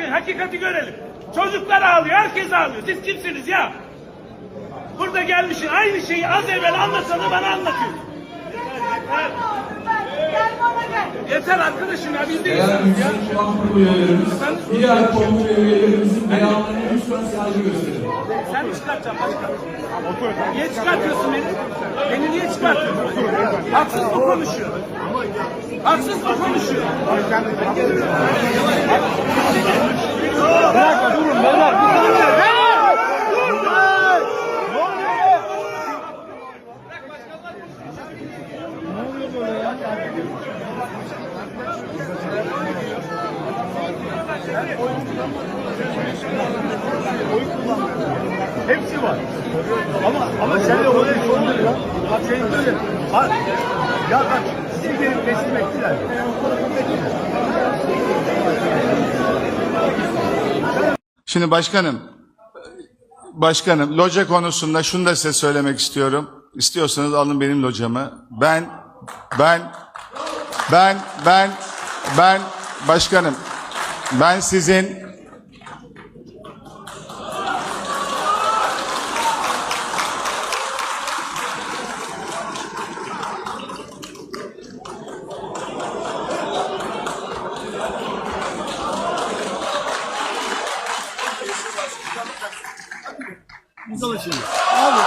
Bırakın hakikati görelim. Çocuklar ağlıyor, herkes ağlıyor. Siz kimsiniz ya? Burada gelmişsin aynı şeyi az evvel anlatanı bana anlatıyorsun. Yeter, arkadaşım ya biz de Değerli insanız ya. Yüksek Şubat Kurulu üyelerimiz, diğer kongre üyelerimizin beyanlarına lütfen saygı gösterin. Sen mi çıkartacaksın başkan? Niye çıkartıyorsun beni? Beni niye çıkartıyorsun? Haksız mı konuşuyor? Haksız mı konuşuyor? Hepsi var. Ama ama sen de oraya sorun ya. Bak senin böyle. Ha, ya bak sizi gelip teslim ettiler. Şimdi başkanım, başkanım loca konusunda şunu da size söylemek istiyorum. İstiyorsanız alın benim locamı. Ben, ben, ben, ben, ben, başkanım, ben sizin alışırız. Abi,